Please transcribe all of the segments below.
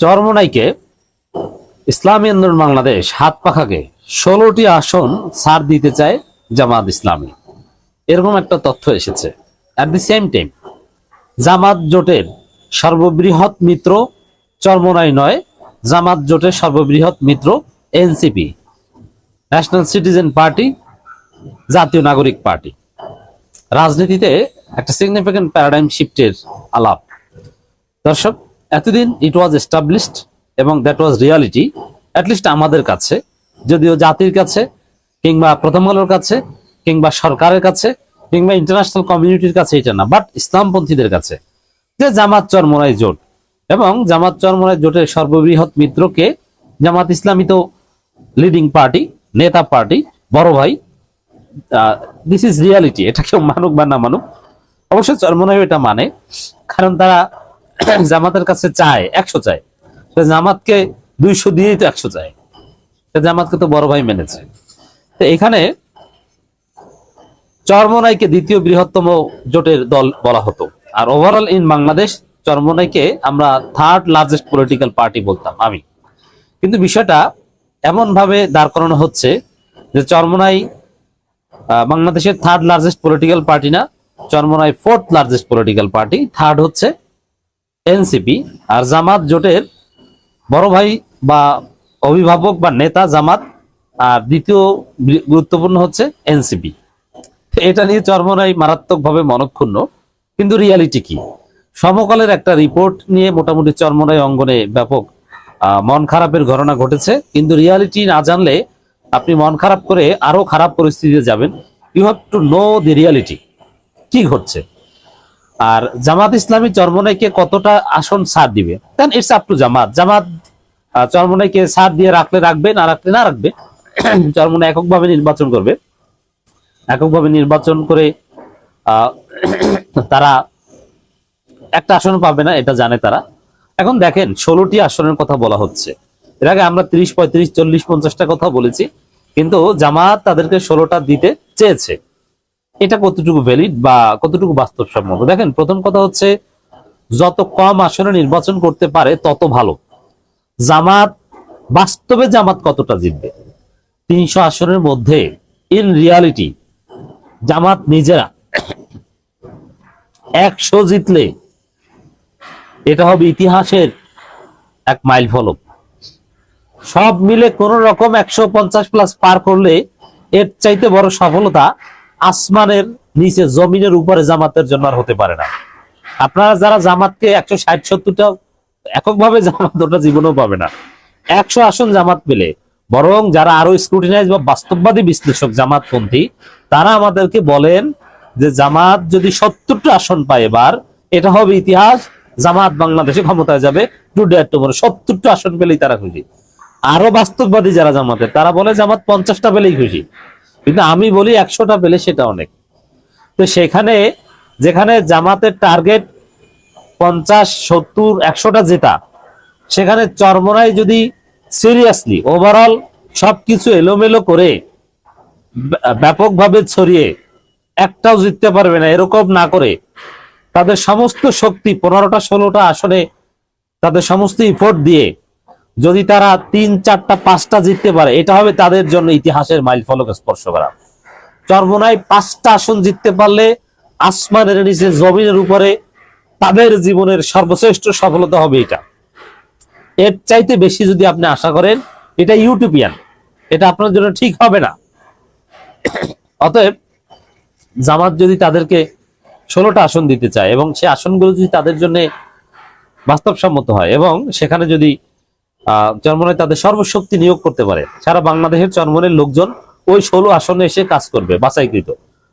চরমনাইকে ইসলামী আন্দোলন বাংলাদেশ হাত পাখাকে ষোলোটি আসন ছাড় দিতে চায় জামাত ইসলামী। এরকম একটা তথ্য এসেছে। At the same time Jamaat জোটের সর্ববৃহৎ মিত্র চরমনাই নয়, জামাত জোটের সর্ববৃহৎ মিত্র এনসিপি ন্যাশনাল সিটিজেন পার্টি জাতীয় নাগরিক পার্টি। রাজনীতিতে একটা সিগনিফিক্যান্ট প্যারাডাইম শিফটের আলাপ। দর্শক এতদিন ইট ওয়াজ এস্টাবলিশড এবং that was reality at least আমাদের কাছে, যদিও জাতির কাছে, কিংবা প্রথম আলোর কাছে, কিংবা সরকারের কাছে, কিংবা ইন্টারন্যাশনাল কমিউনিটির কাছে এটা না বাট ইসলামপন্থীদের কাছে। যে জামাত চরমরাই জোট, এবং জামাত চরমরাই জোটের সর্ববৃহৎ মিত্রকে জামাত ইসলামী তো লিডিং পার্টি নেতা পার্টি বড় ভাই দিস ইজ রিয়ালিটি এটা কেউ মানুক বা না মানুক অবশ্যই চরমনাই এটা মানে কারণ তারা জামাতের কাছে চায়, একশো চায়। জামাতকে দুইশো দিয়েই তো একশো চায়। জামাতকে তো বড় ভাই মেনেছে। তো এখানে চরমনাইকে দ্বিতীয় বৃহত্তম জোটের দল বলা হতো। আর ওভারঅল ইন বাংলাদেশ, চরমনাইকে আমরা থার্ড লার্জেস্ট পলিটিক্যাল পার্টি বলতাম আমি। কিন্তু বিষয়টা এমন ভাবে দাঁড় করানো হচ্ছে যে চরমনাই বাংলাদেশের থার্ড লার্জেস্ট পলিটিক্যাল পার্টি না, Charmonai fourth largest political party third হচ্ছে এনসিপি আর জামাত জোটের বড় ভাই বা অভিভাবক বা নেতা জামাত আর দ্বিতীয় গুরুত্বপূর্ণ হচ্ছে এনসিপি। এটা নিয়ে চরমনাই মারাত্মকভাবে মনক্ষুণ্ণ। কিন্তু রিয়ালিটি কি? সমকালের একটা রিপোর্ট নিয়ে মোটামুটি চরমনাই অঙ্গনে ব্যাপক মন খারাপের ঘটনা ঘটেছে। কিন্তু রিয়ালিটি না জানলে আপনি মন খারাপ করে আরও খারাপ পরিস্থিতিতে যাবেন। You have to know the reality কি ঘটছে? আর জামাত ইসলামী চরমনাইকে কতটা আসন ছাড় দিবে? Then it's up to Jamaat. Jamaat চরমনাইকে ছাড় দিয়ে রাখলে রাখবে, না রাখলে না রাখবে, চরমনাই এককভাবে নির্বাচন করবে। এককভাবে নির্বাচন করে তারা একটা আসন পাবে না, এটা জানে তারা। এখন দেখেন, ষোলোটি আসনের কথা বলা হচ্ছে। এর আগে আমরা ত্রিশ, পঁয়ত্রিশ, চল্লিশ, পঞ্চাশটা কথা বলেছি, কিন্তু জামাত তাদেরকে ষোলোটা দিতে চেয়েছে। এটা কতটুকু ভ্যালিড বা কতটুকু বাস্তবসম্মত? দেখেন, প্রথম কথা হচ্ছে, যত কম আসনে নির্বাচন করতে পারে, তত ভালো। জামাত, বাস্তবে জামাত কতটা জিতবে? তিনশো আসনের মধ্যে ইন রিয়ালিটি জামাত নিজেরা একশো জিতলে এটা হবে ইতিহাসের এক মাইল ফলক। সব মিলে কোন রকম একশো পঞ্চাশ প্লাস পার করলে এর চাইতে বড় সফলতা আসমানের নিচে জমিনের উপরে জামাতের জন্য আর হতে পারে না। আপনারা যারা জামাতকে একশো ষাট সত্তরটা এককভাবে জামাত, ওটা জীবনেও পাবে না। একশো আসন জামাত পেলে, বরং যারা আরও স্ক্রুটিনাইজ বা বাস্তববাদী বিশ্লেষক জামাতপন্থী, তারা আমাদেরকে বলেন যে জামাত যদি সত্তরটা আসন পায় এবার, এটা হবে ইতিহাস, জামাত বাংলাদেশে ক্ষমতায় যাবে, টু ডেট টুমোরো সত্তরটা আসন পেলেই তারা খুশি। আরও বাস্তববাদী যারা জামাতের, তারা বলে জামাত পঞ্চাশটা পেলেই খুশি। কিন্তু আমি বলি একশোটা পেলে সেটা অনেক। তো সেখানে, যেখানে জামাতের টার্গেট পঞ্চাশ, সত্তর, একশোটা জেতা, সেখানে চরমরাই যদি সিরিয়াসলি ওভারঅল সবকিছু এলোমেলো করে ব্য- ব্যাপকভাবে ছড়িয়ে একটাও জিততে পারবে না, এরকম না করে, তাদের সমস্ত শক্তি, পনেরোটা, ষোলোটা আসনে তাদের সমস্ত ইফোর্ট দিয়ে যদি তারা তিন, চারটা, পাঁচটা জিততে পারে, এটা হবে তাদের জন্য ইতিহাসের মাইল ফলক স্পর্শ করা। চরমোনাই পাঁচটা আসন জিততে পারলে আসমানের নিচে জমিনের উপরে তাদের জীবনের সর্বশ্রেষ্ঠ সফলতা হবে এটা। এর চাইতে বেশি যদি আপনি আশা করেন, এটা ইউটিউবিয়ান এটা আপনার জন্য ঠিক হবে না। অতএব জামাত যদি তাদেরকে ষোলোটা আসন দিতে চায় এবং সে আসনগুলো যদি তাদের জন্য বাস্তবসম্মত হয় এবং সেখানে যদি চরমনে তাদের সর্বশক্তি নিয়োগ করতে পারে। সারা বাংলাদেশের চরমনের লোকজন ওই ষোলো আসনে এসে কাজ করবে, বাছাইকৃত।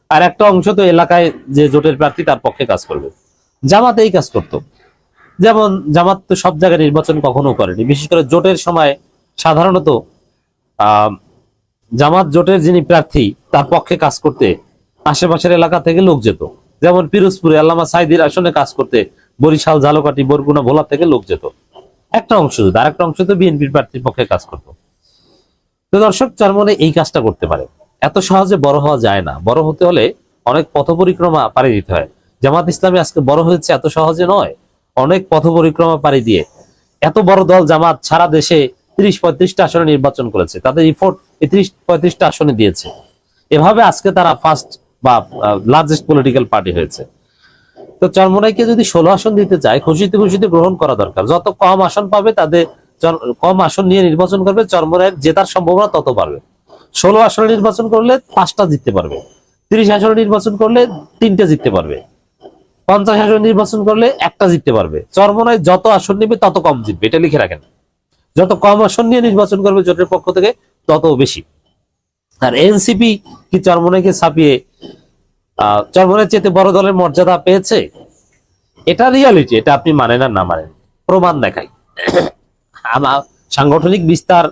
আর একটা অংশ তো এলাকায় যে জোটের প্রার্থী তার পক্ষে কাজ করবে। জামাত এই কাজ করত। যেমন জামাত তো সব জায়গায় নির্বাচন কখনো করেনি। বিশেষ করে জোটের সময় সাধারণত জামাত জোটের যিনি প্রার্থী, তার পক্ষে কাজ করতে আশেপাশের এলাকা থেকে লোক যেত। যেমন পিরোজপুরে আল্লামা সাইদির আসনে কাজ করতে বরিশাল, ঝালকাঠি, বরগুনা, ভোলা থেকে লোক যেত। একটা অংশ শুধু আরেকটা অংশ তো বিএনপির প্রার্থীর পক্ষে কাজ করতো। তো দর্শক চার মনে এই কাজটা করতে পারে, এত সহজে বড় হওয়া যায় না। বড় হতে হলে অনেক পথ পরিক্রমা পাড়ি দিতে হয়। জামাত ইসলামী আজকে বড় হয়েছে এত সহজে নয়। অনেক পথ পরিক্রমা পাড়ি দিয়ে এত বড় দল জামাত সারা দেশে তিরিশ পঁয়ত্রিশটা আসনে নির্বাচন করেছে। তাদের ইফোর্ট এই ত্রিশ পঁয়ত্রিশটা আসনে দিয়েছে। এভাবে আজকে তারা ফার্স্ট বা লার্জেস্ট পলিটিক্যাল পার্টি হয়েছে। তো চরমনাইকে যদি ষোলো আসন দিতে চায়, খুশিতে খুশিতে গ্রহণ করা দরকার। যত কম আসন পাবে, তাদের কম আসন নিয়ে নির্বাচন করবে, চরমনাইয়ের জেতার সম্ভাবনা তত বাড়বে। ষোলো আসনে নির্বাচন করলে পাঁচটা জিততে পারবে। তিরিশ আসনে নির্বাচন করলে তিনটে জিততে পারবে। পঞ্চাশ আসন নির্বাচন করলে একটা জিততে পারবে। চরমনায় যত আসন নেবে, তত কম জিতবে। এটা লিখে রাখেন। যত কম আসন নিয়ে নির্বাচন করবে জোটের পক্ষ থেকে, তত বেশি। আর এনসিপি কি চরমনাইকে ছাপিয়ে চরমনের চেয়ে বড় দলের মর্যাদা পেয়েছে? এটা রিয়ালিটি এটা আপনি মানেন আর না মানেন, প্রমাণ দেখাই। আমার সাংগঠনিক বিস্তার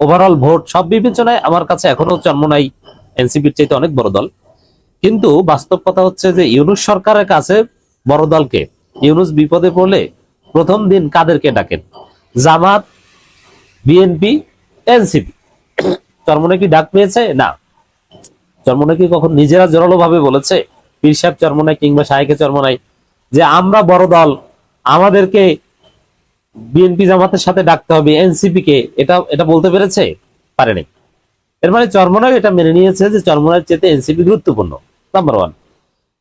ওভারঅল ভোট সব বিবেচনায় আমার কাছে এখনও চরমনাই এনসিপির চাইতে অনেক বড় দল। কিন্তু বাস্তব কথা হচ্ছে যে ইউনুস সরকারের কাছে বড় দলকে, ইউনুস বিপদে পড়লে প্রথম দিন কাদেরকে ডাকেন? জামাত, বিএনপি এনসিপি চরমনে কি ডাক পেয়েছে? না। চরমনে কি কখন নিজেরা জোরালো ভাবে বলেছে? পীর সাহেব চরমনাই কিংবা শাহেকে চরমনাই যে আমরা বড় দল, আমাদেরকে বিএনপি জামাতের সাথে ডাকতে হবে এনসিপি কে এটা এটা বলতে পেরেছে? পারেনি। এর মানে চরমনাই এটা মেনে নিয়েছে যে চরমনার চেয়ে এনসিপি গুরুত্বপূর্ণ নাম্বার ওয়ান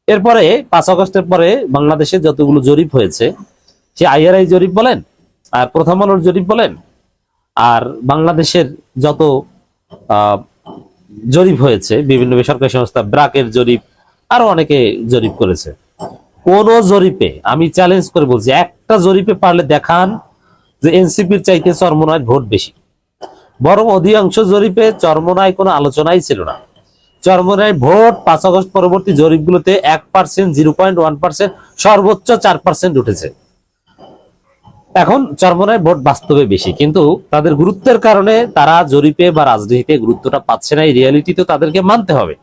এরপরে পাঁচ আগস্টের পরে বাংলাদেশে যতগুলো জরিপ হয়েছে, সে আইআরআই জরিপ বলেন, আর প্রথম আলোর জরিপ বলেন, আর বাংলাদেশের যত জরিপ হয়েছে, বিভিন্ন বেসরকারি সংস্থা ব্রাকের জরিপ, আরও অনেকে জরিপ করেছে। কোন জরিপে আমি চ্যালেঞ্জ করে বলছি, একটা জরিপে পারলে দেখান যে এনসিপির চাইতে চরমনায় ভোট বেশি। বরং অধিকাংশ জরিপে চরমনায় কোনো আলোচনাই ছিল না। চরমনায় ভোট পাঁচ আগস্ট পরবর্তী জরিপগুলোতে এক percent zero point one percent সর্বোচ্চ চার পার্সেন্ট উঠেছে। এখন চরমনায় ভোট বাস্তবে বেশি, কিন্তু তাদের গুরুত্বের কারণে তারা জরিপে বা রাজনীতিতে গুরুত্বটা পাচ্ছে না, এই রিয়ালিটি তো তাদেরকে মানতে হবে।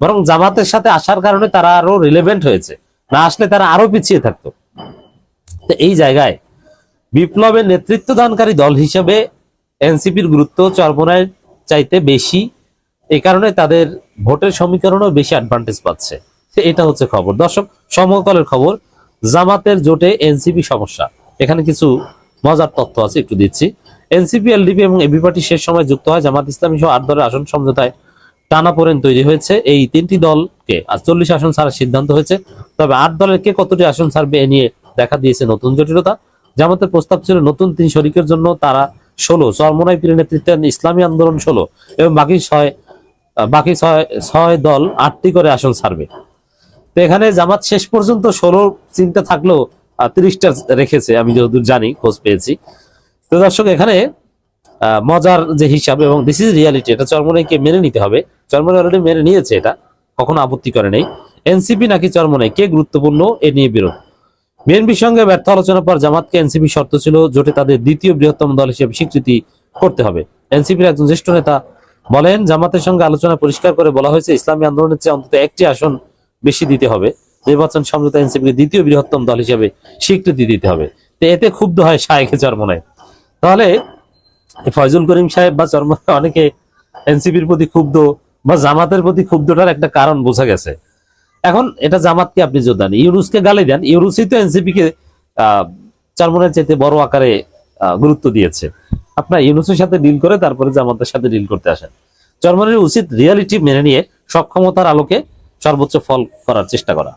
বরং জামাতের সাথে আসার কারণে তারা আরও রিলেভেন্ট হয়েছে, না আসলে তারা আরও পিছিয়ে থাকতো। তো এই জায়গায় বিপ্লবের নেতৃত্ব দানকারী দল হিসেবে এনসিপির গুরুত্ব চরমনায় চাইতে বেশি এই কারণে তাদের ভোটের সমীকরণও বেশি অ্যাডভান্টেজ পাচ্ছে। এটা হচ্ছে খবর। দর্শক সমতলের খবর, জামাতের জোটে এনসিপি সমস্যা। এখানে কিছু মজার তথ্য আছে, একটু দিচ্ছি। এনসিপি এলডিপি এবং এবি পার্টি শেষ সময় যুক্ত হয়, জামাত ইসলামী সহ আট দলের আসন সমঝোতায় টানাপোড়েন তৈরি হয়েছে। এই তিনটি দলকে আর চল্লিশ আসন ছাড়ার সিদ্ধান্ত হয়েছে। তবে আট দলের কে কতটি আসন ছাড়বে এ নিয়ে দেখা দিয়েছে নতুন জটিলতা। জামাতের প্রস্তাব ছিল নতুন তিন শরিকের জন্য, তারা ষোলো, চরমনাই পীরের নেতৃত্বে ইসলামী আন্দোলন ষোলো এবং বাকি ছয় বাকি ছয় ছয় দল আটটি করে আসন ছাড়বে। তো এখানে জামাত শেষ পর্যন্ত ষোলো চিন্তা থাকলেও তিরিশটা রেখেছে, আমি যতদূর জানি, খোঁজ পেয়েছি। তো দর্শক, এখানে মজার যে হিসাব এবং দিস ইজ রিয়ালিটি এটা চরমনাইকে মেনে নিতে হবে। চরমনাই অলরেডি মেনে নিয়েছে এটা, কখনো আপত্তি করে নেই। এনসিপি নাকি চরমনাই কে গুরুত্বপূর্ণ এ নিয়ে বিরোধ? বিএনপির সঙ্গে ব্যর্থ আলোচনার পর জামাতকে এনসিপি শর্ত ছিল জোটে তাদের দ্বিতীয় বৃহত্তম দল হিসেবে স্বীকৃতি করতে হবে। এনসিপির একজন জ্যেষ্ঠ নেতা বলেন, জামাতের সঙ্গে আলোচনা পরিষ্কার করে বলা হয়েছে, ইসলামী আন্দোলনের চেয়ে অন্তত একটি আসন বেশি দিতে হবে। নির্বাচন সমঝোতা এনসিপিকে দ্বিতীয় বৃহত্তম দল হিসেবে স্বীকৃতি দিতে হবে। তো এতে ক্ষুব্ধ হয় শায়েখে চরমনায় তাহলে ফয়জুল করিম সাহেব বা চরমনায় অনেকে এনসিপির প্রতি ক্ষুব্ধ বা জামাতের প্রতি ক্ষুব্ধটার একটা কারণ বোঝা গেছে। এখন এটা জামাতকে আপনি জোর দেন, ইউনুসকে গালি দেন ইউরুসই তো এনসিপি কে আহ চরমনের চাইতে বড় আকারে গুরুত্ব দিয়েছে। আপনার ইউনুসের সাথে ডিল করে তারপরে জামাতের সাথে ডিল করতে আসেন। চরমনের উচিত রিয়ালিটি মেনে নিয়ে সক্ষমতার আলোকে সর্বোচ্চ ফল করার চেষ্টা করা।